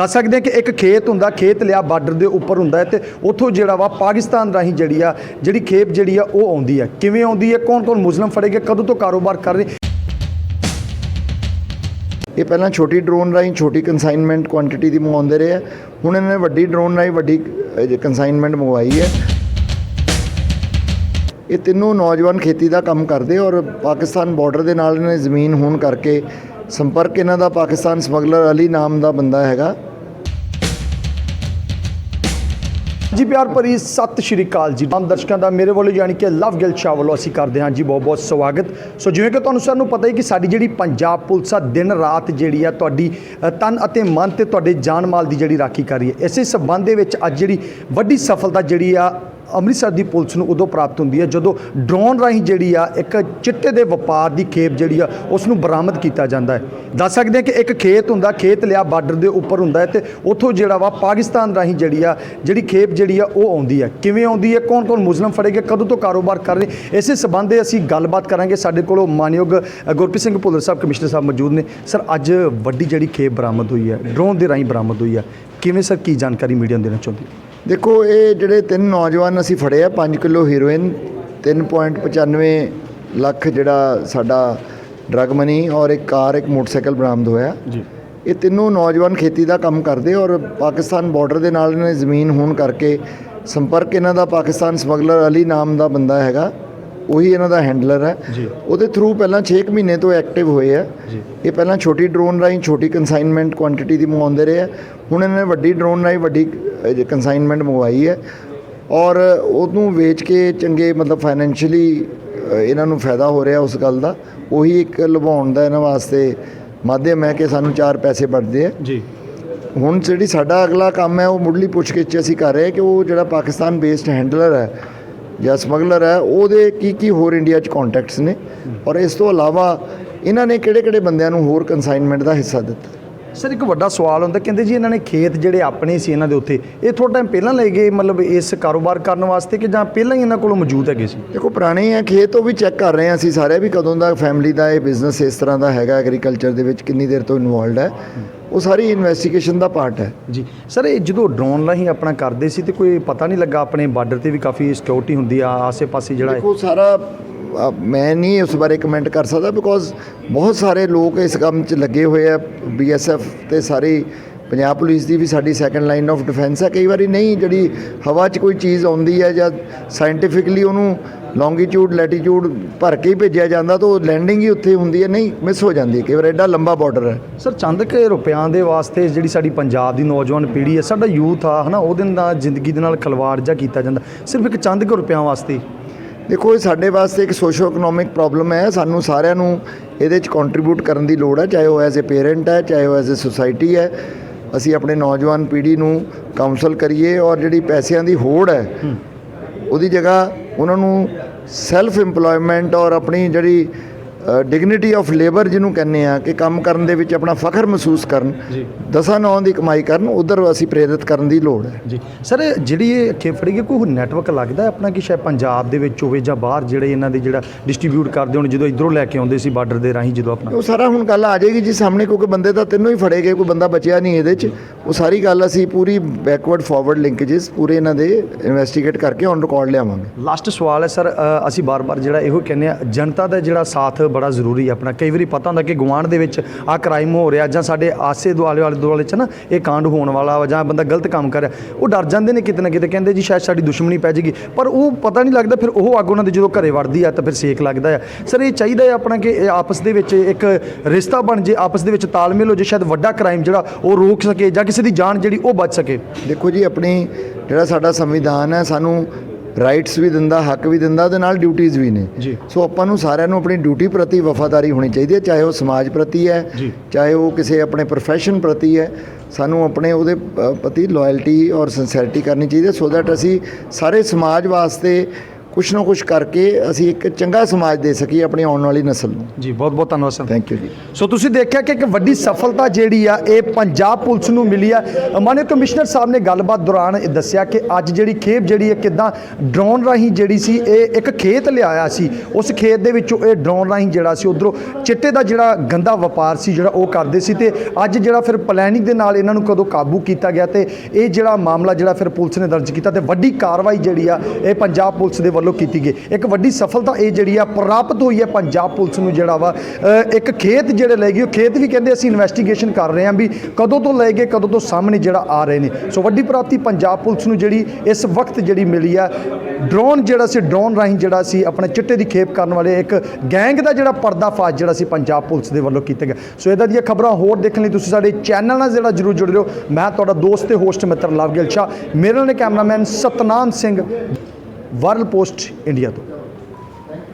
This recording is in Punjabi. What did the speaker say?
ਦੱਸ ਸਕਦੇ ਹਾਂ ਕਿ ਇੱਕ ਖੇਤ ਹੁੰਦਾ, ਖੇਤ ਲਿਆ ਬਾਰਡਰ ਦੇ ਉੱਪਰ ਹੁੰਦਾ ਹੈ ਤੇ ਉੱਥੋਂ ਜਿਹੜਾ ਵਾ ਪਾਕਿਸਤਾਨ ਰਾਹੀਂ ਜਿਹੜੀ ਆ, ਜਿਹੜੀ ਖੇਪ ਜਿਹੜੀ ਆ, ਉਹ ਆਉਂਦੀ ਹੈ। ਕਿਵੇਂ ਆਉਂਦੀ ਹੈ? ਕੌਣ ਕੌਣ ਮੁਸਲਮ ਫੜੇ ਗਏ? ਕਦੋਂ ਤੋਂ ਕਾਰੋਬਾਰ ਕਰ ਰਹੇ? ਇਹ ਪਹਿਲਾਂ ਛੋਟੀ ਡਰੋਨ ਰਾਹੀਂ ਛੋਟੀ ਕਨਸਾਈਨਮੈਂਟ ਕੁਆਂਟੀਟੀ ਦੀ ਮੰਗਵਾਉਂਦੇ ਰਹੇ ਆ। ਹੁਣ ਇਹਨਾਂ ਨੇ ਵੱਡੀ ਡਰੋਨ ਰਾਹੀਂ ਵੱਡੀ ਕਨਸਾਈਨਮੈਂਟ ਮੰਗਵਾਈ ਹੈ। ਇਹ ਤਿੰਨੋਂ ਨੌਜਵਾਨ ਖੇਤੀ ਦਾ ਕੰਮ ਕਰਦੇ ਔਰ ਪਾਕਿਸਤਾਨ ਬਾਰਡਰ ਦੇ ਨਾਲ ਇਹਨਾਂ ਦੀ ਜ਼ਮੀਨ ਹੋਣ ਕਰਕੇ ਸੰਪਰਕ ਇਹਨਾਂ ਦਾ ਪਾਕਿਸਤਾਨ ਸਮਗਲਰ ਅਲੀ ਨਾਮ ਦਾ ਬੰਦਾ ਹੈਗਾ। ਜੀ ਪਿਆਰ ਭਰੀ ਸਤਿ ਸ਼੍ਰੀ ਅਕਾਲ ਜੀ। ਆਮ ਦਰਸ਼ਕਾਂ ਦਾ ਮੇਰੇ ਵੱਲੋਂ ਯਾਨੀ ਕਿ ਲਵ ਗਿਲ ਸ਼ਾਹ ਵੱਲੋਂ ਅਸੀਂ ਕਰਦੇ ਹਾਂ ਜੀ ਬਹੁਤ ਬਹੁਤ ਸਵਾਗਤ। ਸੋ ਜਿਵੇਂ ਕਿ ਤੁਹਾਨੂੰ ਸਾਨੂੰ ਪਤਾ ਹੈ ਕਿ ਸਾਡੀ ਜਿਹੜੀ ਪੰਜਾਬ ਪੁਲਿਸ ਆ, ਦਿਨ ਰਾਤ ਜਿਹੜੀ ਆ ਤੁਹਾਡੀ ਤਨ ਅਤੇ ਮਨ ਤੇ ਤੁਹਾਡੇ ਜਾਨ ਮਾਲ ਦੀ ਜਿਹੜੀ ਰਾਖੀ ਕਰ ਰਹੀ ਹੈ, ਇਸੇ ਸਬੰਧ ਦੇ ਵਿੱਚ ਅੱਜ ਜਿਹੜੀ ਵੱਡੀ ਸਫਲਤਾ ਜਿਹੜੀ ਆ ਅੰਮ੍ਰਿਤਸਰ ਦੀ ਪੁਲਿਸ ਨੂੰ ਉਦੋਂ ਪ੍ਰਾਪਤ ਹੁੰਦੀ ਹੈ ਜਦੋਂ ਡਰੋਨ ਰਾਹੀਂ ਜਿਹੜੀ ਆ ਇੱਕ ਚਿੱਟੇ ਦੇ ਵਪਾਰ ਦੀ ਖੇਪ ਜਿਹੜੀ ਆ ਉਸ ਨੂੰ ਬਰਾਮਦ ਕੀਤਾ ਜਾਂਦਾ ਹੈ। ਦੱਸ ਸਕਦੇ ਹਾਂ ਕਿ ਇੱਕ ਖੇਤ ਹੁੰਦਾ, ਖੇਤ ਲਿਆ ਬਾਰਡਰ ਦੇ ਉੱਪਰ ਹੁੰਦਾ ਹੈ ਤੇ ਉੱਥੋਂ ਜਿਹੜਾ ਵਾ ਪਾਕਿਸਤਾਨ ਰਾਹੀਂ ਜਿਹੜੀ ਆ, ਜਿਹੜੀ ਖੇਪ ਜਿਹੜੀ ਆ ਉਹ ਆਉਂਦੀ ਹੈ। ਕਿਵੇਂ ਆਉਂਦੀ ਹੈ? ਕੌਣ ਕੌਣ ਮੁਸਲਮ ਫੜੇ ਗਏ ਕਦੋਂ ਤੋਂ ਕਾਰੋਬਾਰ ਕਰ ਰਹੇ? ਇਸੇ ਸਬੰਧ ਦੇ ਅਸੀਂ ਗੱਲਬਾਤ ਕਰਾਂਗੇ। ਸਾਡੇ ਕੋਲੋਂ ਮਾਨਯੋਗ ਗੁਰਪ੍ਰੀਤ ਸਿੰਘ ਭੁੱਲਰ ਸਾਹਿਬ, ਕਮਿਸ਼ਨਰ ਸਾਹਿਬ ਮੌਜੂਦ ਨੇ। ਸਰ, ਅੱਜ ਵੱਡੀ ਜਿਹੜੀ ਖੇਪ ਬਰਾਮਦ ਹੋਈ ਹੈ, ਡਰੋਨ ਦੇ ਰਾਹੀਂ ਬਰਾਮਦ ਹੋਈ ਹੈ। ਕਿਵੇਂ ਸਰ? ਕੀ ਜਾਣਕਾਰੀ ਮੀਡੀਆ ਨੂੰ ਦੇਣਾ ਚਾਹੁੰਦੇ ਦੇਖੋ ਇਹ ਜਿਹੜੇ ਤਿੰਨ ਨੌਜਵਾਨ ਅਸੀਂ ਫੜੇ ਆ 5 ਕਿਲੋ ਹੀਰੋਇਨ 3.95 ਲੱਖ ਜਿਹੜਾ ਸਾਡਾ ਡਰਗ ਮਨੀ ਔਰ ਇੱਕ ਕਾਰ ਇੱਕ ਮੋਟਰਸਾਈਕਲ ਬਰਾਮਦ ਹੋਇਆ। ਜੀ। ਇਹ ਤਿੰਨੋਂ ਨੌਜਵਾਨ ਖੇਤੀ ਦਾ ਕੰਮ ਕਰਦੇ ਔਰ ਪਾਕਿਸਤਾਨ ਬਾਰਡਰ ਦੇ ਨਾਲ ਇਹਨਾਂ ਦੀ ਜ਼ਮੀਨ ਹੋਣ ਕਰਕੇ ਸੰਪਰਕ ਇਹਨਾਂ ਦਾ ਪਾਕਿਸਤਾਨ ਸਮਗਲਰ ਅਲੀ ਨਾਮ ਦਾ ਬੰਦਾ ਹੈਗਾ ਉਹੀ ਇਹਨਾਂ ਦਾ ਹੈਂਡਲਰ ਹੈ। ਉਹਦੇ ਥਰੂ ਪਹਿਲਾਂ 6 ਕੁ ਮਹੀਨੇ ਤੋਂ ਐਕਟਿਵ ਹੋਏ ਆ। ਇਹ ਪਹਿਲਾਂ ਛੋਟੀ ਡਰੋਨ ਰਾਹੀਂ ਛੋਟੀ ਕਨਸਾਈਨਮੈਂਟ ਕੁਆਂਟੀਟੀ ਦੀ ਮੰਗਵਾਉਂਦੇ ਰਹੇ ਹੁਣ ਇਹਨਾਂ ਨੇ ਵੱਡੀ ਡਰੋਨ ਰਾਹੀਂ ਵੱਡੀ ਕਨਸਾਈਨਮੈਂਟ ਮੰਗਵਾਈ ਹੈ ਔਰ ਉਹਨੂੰ ਵੇਚ ਕੇ ਚੰਗੇ ਮਤਲਬ ਫਾਈਨੈਂਸ਼ੀਅਲੀ ਇਹਨਾਂ ਨੂੰ ਫਾਇਦਾ ਹੋ ਰਿਹਾ ਉਸ ਗੱਲ ਦਾ ਉਹੀ ਇੱਕ ਲੁਭਾਉਣ ਦਾ ਇਹਨਾਂ ਵਾਸਤੇ ਮਾਧਿਅਮ ਹੈ ਕਿ ਸਾਨੂੰ ਚਾਰ ਪੈਸੇ ਬਣਦੇ ਆ। ਜੀ। ਹੁਣ ਜਿਹੜੀ ਸਾਡਾ ਅਗਲਾ ਕੰਮ ਹੈ ਉਹ ਮੁੱਢਲੀ ਪੁੱਛਗਿੱਛ ਅਸੀਂ ਕਰ ਰਹੇ ਹਾਂ ਕਿ ਉਹ ਜਿਹੜਾ ਪਾਕਿਸਤਾਨ ਬੇਸਡ ਹੈਂਡਲਰ ਹੈ ਜਾਂ ਸਮਗਲਰ ਹੈ ਉਹਦੇ ਕੀ ਕੀ ਹੋਰ ਇੰਡੀਆ 'ਚ ਕੰਟੈਕਟਸ ਨੇ। ਔਰ ਇਸ ਤੋਂ ਇਲਾਵਾ ਇਹਨਾਂ ਨੇ ਕਿਹੜੇ ਕਿਹੜੇ ਬੰਦਿਆਂ ਨੂੰ ਹੋਰ ਕਨਸਾਈਨਮੈਂਟ ਦਾ ਹਿੱਸਾ ਦਿੱਤਾ? ਸਰ ਇੱਕ ਵੱਡਾ ਸਵਾਲ ਹੁੰਦਾ ਕਹਿੰਦੇ ਜੀ ਇਹਨਾਂ ਨੇ ਖੇਤ ਜਿਹੜੇ ਆਪਣੇ ਸੀ ਇਹਨਾਂ ਦੇ ਉੱਤੇ ਇਹ ਥੋੜਾ ਟਾਈਮ ਪਹਿਲਾਂ ਲੈ ਗਏ ਮਤਲਬ ਇਸ ਕਾਰੋਬਾਰ ਕਰਨ ਵਾਸਤੇ ਕਿ ਜਾਂ ਪਹਿਲਾਂ ਹੀ ਇਹਨਾਂ ਕੋਲੋਂ ਮੌਜੂਦ ਹੈਗੇ ਸੀ? ਦੇਖੋ ਪੁਰਾਣੇ ਆ ਖੇਤ ਉਹ ਵੀ ਚੈੱਕ ਕਰ ਰਹੇ ਹਾਂ ਅਸੀਂ ਸਾਰੇ ਵੀ ਕਦੋਂ ਦਾ ਫੈਮਿਲੀ ਦਾ ਇਹ ਬਿਜ਼ਨਸ ਇਸ ਤਰ੍ਹਾਂ ਦਾ ਹੈਗਾ ਐਗਰੀਕਲਚਰ ਦੇ ਵਿੱਚ ਕਿੰਨੀ ਦੇਰ ਤੋਂ ਇਨਵੋਲਡ ਹੈ। ਉਹ ਸਾਰੀ ਇਨਵੈਸਟੀਗੇਸ਼ਨ ਦਾ ਪਾਰਟ ਹੈ। ਜੀ ਸਰ ਇਹ ਜਦੋਂ ਡਰੋਨ ਰਾਹੀਂ ਆਪਣਾ ਕਰਦੇ ਸੀ ਤੇ ਕੋਈ ਪਤਾ ਨਹੀਂ ਲੱਗਾ ਆਪਣੇ ਬਾਰਡਰ ਤੇ ਵੀ ਕਾਫੀ ਸਿਕਿਉਰਿਟੀ ਹੁੰਦੀ ਆ ਆਸੇ-ਪਾਸੇ ਜਿਹੜਾ ਦੇਖੋ ਸਾਰਾ ਮੈਂ ਨਹੀਂ ਉਸ ਬਾਰੇ ਕਮੈਂਟ ਕਰ ਸਕਦਾ ਬਿਕੋਜ਼ ਬਹੁਤ ਸਾਰੇ ਲੋਕ ਇਸ ਕੰਮ 'ਚ ਲੱਗੇ ਹੋਏ ਆ ਬੀਐਸਐਫ ਤੇ ਸਾਰੀ ਪੰਜਾਬ ਪੁਲਿਸ ਦੀ ਵੀ ਸਾਡੀ ਸੈਕੰਡ ਲਾਈਨ ਆਫ ਡਿਫੈਂਸ ਹੈ ਕਈ ਵਾਰੀ ਨਹੀਂ, ਜਿਹੜੀ ਹਵਾ 'ਚ ਕੋਈ ਚੀਜ਼ ਆਉਂਦੀ ਹੈ ਜਾਂ ਸਾਇੰਟੀਫਿਕਲੀ ਉਹਨੂੰ ਲੌਂਗੀਟਿਊਡ ਲੈਟੀਟਿਊਡ ਭਰ ਕੇ ਹੀ ਭੇਜਿਆ ਜਾਂਦਾ ਤਾਂ ਉਹ ਲੈਂਡਿੰਗ ਹੀ ਉੱਥੇ ਹੁੰਦੀ ਹੈ, ਨਹੀਂ ਮਿਸ ਹੋ ਜਾਂਦੀ ਕਈ ਵਾਰ ਐਡਾ ਲੰਬਾ ਬਾਰਡਰ ਹੈ। ਸਰ ਚੰਦ ਕੇ ਰੁਪਿਆਂ ਦੇ ਵਾਸਤੇ ਜਿਹੜੀ ਸਾਡੀ ਪੰਜਾਬ ਦੀ ਨੌਜਵਾਨ ਪੀੜ੍ਹੀ ਹੈ, ਸਾਡਾ ਯੂਥ ਆ, ਹਨਾ, ਉਹਦੇ ਨਾਲ ਜ਼ਿੰਦਗੀ ਦੇ ਨਾਲ ਖਲਵਾੜ ਜਾਂ ਕੀਤਾ ਜਾਂਦਾ। ਸਿਰਫ ਇੱਕ ਚੰਦ ਕੇ ਰੁਪਿਆਂ ਵਾਸਤੇ। ਦੇਖੋ ਇਹ ਸਾਡੇ ਵਾਸਤੇ ਇੱਕ ਸੋਸ਼ੋ ਇਕਨੋਮਿਕ ਪ੍ਰੋਬਲਮ ਹੈ। ਸਾਨੂੰ ਸਾਰਿਆਂ ਨੂੰ ਇਹਦੇ 'ਚ ਕੰਟਰੀਬਿਊਟ ਕਰਨ ਦੀ ਲੋੜ ਹੈ ਚਾਹੇ ਉਹ ਐਜ਼ ਅ ਪੇਰੈਂਟ ਹੈ ਚਾਹੇ ਉਹ ਐਜ਼ ਅ ਸੁਸਾਇਟੀ ਹੈ। ਅਸੀਂ ਆਪਣੇ ਨੌਜਵਾਨ ਪੀੜ੍ਹੀ ਨੂੰ ਕਾਉਂਸਲ ਕਰੀਏ ਔਰ ਜਿਹੜੀ ਪੈਸਿਆਂ ਦੀ ਹੋੜ ਹੈ ਉਹਦੀ ਜਗ੍ਹਾ ਉਹਨਾਂ ਨੂੰ ਸੈਲਫ ਏਮਪਲੋਇਮੈਂਟ ਔਰ ਆਪਣੀ ਜਿਹੜੀ ਡਿਗਨਿਟੀ ਆਫ ਲੇਬਰ ਜਿਹਨੂੰ ਕਹਿੰਦੇ ਆ ਕਿ ਕੰਮ ਕਰਨ ਦੇ ਵਿੱਚ ਆਪਣਾ ਫਖਰ ਮਹਿਸੂਸ ਕਰਨ ਦਸਾਂ ਨੌਂ ਦੀ ਕਮਾਈ ਕਰਨ ਉਧਰ ਅਸੀਂ ਪ੍ਰੇਰਿਤ ਕਰਨ ਦੀ ਲੋੜ ਹੈ। ਜੀ। ਸਰ ਜਿਹੜੀ ਇਹ ਖੇਫੜੀ ਹੈ ਕੋਈ ਨੈਟਵਰਕ ਲੱਗਦਾ ਆਪਣਾ ਕਿ ਸ਼ਾਇਦ ਪੰਜਾਬ ਦੇ ਵਿੱਚ ਹੋਵੇ ਜਾਂ ਬਾਹਰ ਜਿਹੜੇ ਇਹਨਾਂ ਦੇ ਜਿਹੜਾ ਡਿਸਟ੍ਰੀਬਿਊਟ ਕਰਦੇ ਹੋਣ ਜਦੋਂ ਇਧਰੋਂ ਲੈ ਕੇ ਆਉਂਦੇ ਸੀ ਬਾਰਡਰ ਦੇ ਰਾਹੀਂ ਜਦੋਂ ਆਪਣਾ? ਉਹ ਸਾਰਾ ਹੁਣ ਗੱਲ ਆ ਜਾਏਗੀ ਜੀ ਸਾਹਮਣੇ ਕਿਉਂਕਿ ਬੰਦੇ ਤਾਂ ਤਿੰਨੋਂ ਹੀ ਫੜੇ ਗਏ ਕੋਈ ਬੰਦਾ ਬਚਿਆ ਨਹੀਂ ਇਹਦੇ 'ਚ। ਉਹ ਸਾਰੀ ਗੱਲ ਅਸੀਂ ਪੂਰੀ ਬੈਕਵਰਡ ਫਾਰਵਰਡ ਲਿੰਕੇजेस ਪੂਰੇ ਇਹਨਾਂ ਦੇ ਇਨਵੈਸਟੀਗੇਟ ਕਰਕੇ ਔਨ ਰਿਕਾਰਡ ਲਿਆਵਾਂਗੇ। ਲਾਸਟ ਸਵਾਲ ਹੈ ਸਰ ਅਸੀਂ ਬਾਰ-ਬਾਰ ਜਿਹੜਾ ਇਹੋ ਕਹਿੰਦੇ ਆ ਜਨਤਾ ਦਾ ਜਿਹੜਾ ਸਾਥ ਬੜਾ ਜ਼ਰੂਰੀ ਹੈ ਆਪਣਾ। ਕਈ ਵਾਰੀ ਪਤਾ ਹੁੰਦਾ ਕਿ ਗੁਆਂਢ ਦੇ ਵਿੱਚ ਆ ਕ੍ਰਾਈਮ ਹੋ ਰਿਹਾ ਜਾਂ ਸਾਡੇ ਆਸੇ ਦੁਆਲੇ ਵਾਲੇ ਦੁਆਲੇ ਚ ਨਾ ਇਹ ਕਾਂਡ ਹੋਣ ਵਾਲਾ ਵਾ ਜਾਂ ਬੰਦਾ ਗਲਤ ਕੰਮ ਕਰ ਰਿਹਾ, ਉਹ ਡਰ ਜਾਂਦੇ ਨੇ ਕਿਤੇ ਨਾ ਕਿਤੇ, ਕਹਿੰਦੇ ਜੀ ਸ਼ਾਇਦ ਸਾਡੀ ਦੁਸ਼ਮਣੀ ਪੈ ਜੇਗੀ। ਪਰ ਉਹ ਪਤਾ ਨਹੀਂ ਲੱਗਦਾ, ਫਿਰ ਉਹ ਅੱਗ ਉਹਨਾਂ ਦੇ ਜਦੋਂ ਘਰੇ ਵੜਦੀ ਆ ਤਾਂ ਫਿਰ ਸੇਕ ਲੱਗਦਾ ਆ। ਸਰ, ਇਹ ਚਾਹੀਦਾ ਹੈ ਆਪਣਾ ਕਿ ਇਹ ਆਪਸ ਦੇ ਵਿੱਚ ਇੱਕ ਰਿਸ਼ਤਾ ਬਣ ਜੇ, ਆਪਸ ਦੇ ਵਿੱਚ ਤਾਲਮੇਲ ਹੋ ਜੇ, ਸ਼ਾਇਦ ਵੱਡਾ ਕ੍ਰਾਈਮ ਜਿਹੜਾ ਉਹ ਰੋਕ ਸਕੇ ਜਾਂ ਕਿਸੇ ਦੀ ਜਾਨ ਜਿਹੜੀ ਉਹ ਬਚ ਸਕੇ। ਦੇਖੋ ਜੀ, ਆਪਣੀ ਜਿਹੜਾ ਸਾਡਾ ਸੰਵਿਧਾਨ ਹੈ, ਸਾਨੂੰ ਰਾਈਟਸ ਵੀ ਦਿੰਦਾ ਹੱਕ ਵੀ ਦਿੰਦਾ ਉਹਦੇ ਨਾਲ ਡਿਊਟੀਆਂ ਵੀ ਨੇ। ਸੋ ਆਪਾਂ ਨੂੰ ਸਾਰਿਆਂ ਨੂੰ ਆਪਣੀ ਡਿਊਟੀ ਪ੍ਰਤੀ ਵਫਾਦਾਰੀ ਹੋਣੀ ਚਾਹੀਦੀ ਹੈ ਚਾਹੇ ਉਹ ਸਮਾਜ ਪ੍ਰਤੀ ਹੈ। ਚਾਹੇ ਉਹ ਕਿਸੇ ਆਪਣੇ profession ਪ੍ਰਤੀ ਹੈ ਸਾਨੂੰ ਆਪਣੇ ਉਹਦੇ ਪ੍ਰਤੀ ਲਾਇਲਟੀ ਔਰ ਸਿੰਸੈਰਿਟੀ ਕਰਨੀ ਚਾਹੀਦੀ ਹੈ ਸੋ ਦੈਟ ਅਸੀਂ ਸਾਰੇ ਸਮਾਜ ਵਾਸਤੇ ਕੁਛ ਨਾ ਕੁਛ ਕਰਕੇ ਅਸੀਂ ਇੱਕ ਚੰਗਾ ਸਮਾਜ ਦੇ ਸਕੀਏ ਆਪਣੀ ਆਉਣ ਵਾਲੀ ਨਸਲ ਨੂੰ। ਜੀ ਬਹੁਤ ਬਹੁਤ ਧੰਨਵਾਦ ਸਰ। ਥੈਂਕ ਯੂ ਜੀ। ਸੋ ਤੁਸੀਂ ਦੇਖਿਆ ਕਿ ਇੱਕ ਵੱਡੀ ਸਫਲਤਾ ਜਿਹੜੀ ਆ ਇਹ ਪੰਜਾਬ ਪੁਲਿਸ ਨੂੰ ਮਿਲੀ ਆ। ਮਾਨਯੋਗ ਕਮਿਸ਼ਨਰ ਸਾਹਿਬ ਨੇ ਗੱਲਬਾਤ ਦੌਰਾਨ ਇਹ ਦੱਸਿਆ ਕਿ ਅੱਜ ਜਿਹੜੀ ਖੇਪ ਜਿਹੜੀ ਹੈ ਕਿਦਾਂ ਡਰੋਨ ਰਾਹੀਂ ਜਿਹੜੀ ਸੀ ਇਹ ਇੱਕ ਖੇਤ ਲਿਆਇਆ ਸੀ। ਉਸ ਖੇਤ ਦੇ ਵਿੱਚੋਂ ਇਹ ਡਰੋਨ ਰਾਹੀਂ ਜਿਹੜਾ ਸੀ ਉਧਰੋਂ ਚਿੱਟੇ ਦਾ ਜਿਹੜਾ ਗੰਦਾ ਵਪਾਰ ਸੀ ਜਿਹੜਾ ਉਹ ਕਰਦੇ ਸੀ ਤੇ ਅੱਜ ਜਿਹੜਾ ਫਿਰ ਪਲੈਨਿੰਗ ਦੇ ਨਾਲ ਇਹਨਾਂ ਨੂੰ ਕਦੋਂ ਕਾਬੂ ਕੀਤਾ ਗਿਆ ਤੇ ਇਹ ਜਿਹੜਾ ਮਾਮਲਾ ਜਿਹੜਾ ਫਿਰ ਪੁਲਿਸ ਨੇ ਦਰਜ ਕੀਤਾ ਤੇ ਵੱਡੀ ਕਾਰਵਾਈ ਜਿਹੜੀ ਆ ਇਹ ਪੰਜਾਬ ਪੁਲਿਸ ਦੇ ਵੱਲੋਂ ਕੀਤੀ ਗਈ। ਇੱਕ ਵੱਡੀ ਸਫਲਤਾ ਇਹ ਜਿਹੜੀ ਆ, ਪ੍ਰਾਪਤ ਹੋਈ ਹੈ ਪੰਜਾਬ ਪੁਲਿਸ ਨੂੰ ਜਿਹੜਾ ਵਾ। ਇੱਕ ਖੇਤ ਜਿਹੜੇ ਲੈ ਗਏ, ਉਹ ਖੇਤ ਵੀ ਕਹਿੰਦੇ ਅਸੀਂ ਇਨਵੈਸਟੀਗੇਸ਼ਨ ਕਰ ਰਹੇ ਹਾਂ ਵੀ ਕਦੋਂ ਤੋਂ ਲੈ ਗਏ, ਕਦੋਂ ਤੋਂ ਸਾਹਮਣੇ ਜਿਹੜਾ ਆ ਰਹੇ ਨੇ। ਸੋ ਵੱਡੀ ਪ੍ਰਾਪਤੀ ਪੰਜਾਬ ਪੁਲਿਸ ਨੂੰ ਜਿਹੜੀ ਇਸ ਵਕਤ ਜਿਹੜੀ ਮਿਲੀ ਆ ਡਰੋਨ ਜਿਹੜਾ ਸੀ ਡਰੋਨ ਰਾਹੀਂ ਜਿਹੜਾ ਸੀ, ਆਪਣੇ ਚਿੱਟੇ ਦੀ ਖੇਪ ਕਰਨ ਵਾਲੇ ਇੱਕ ਗੈਂਗ ਦਾ ਜਿਹੜਾ ਪਰਦਾਫਾਸ਼ ਜਿਹੜਾ ਸੀ ਪੰਜਾਬ ਪੁਲਿਸ ਦੇ ਵੱਲੋਂ ਕੀਤਾ ਗਿਆ। ਸੋ ਇਹਦਾ ਦੀਆਂ ਖਬਰਾਂ ਹੋਰ ਦੇਖਣ ਲਈ ਤੁਸੀਂ ਸਾਡੇ ਚੈਨਲ ਨਾਲ ਜਿਹੜਾ ਜਰੂਰ ਜੁੜ ਰਹੋ। ਮੈਂ ਤੁਹਾਡਾ ਦੋਸਤ ਤੇ ਹੋਸਟ ਮਿੱਤਰ ਲਵਗਿਲ ਸ਼ਾਹ। ਮੇਰੇ ਨਾਲ cameraman Satnam Singh. World post India ਤੋਂ।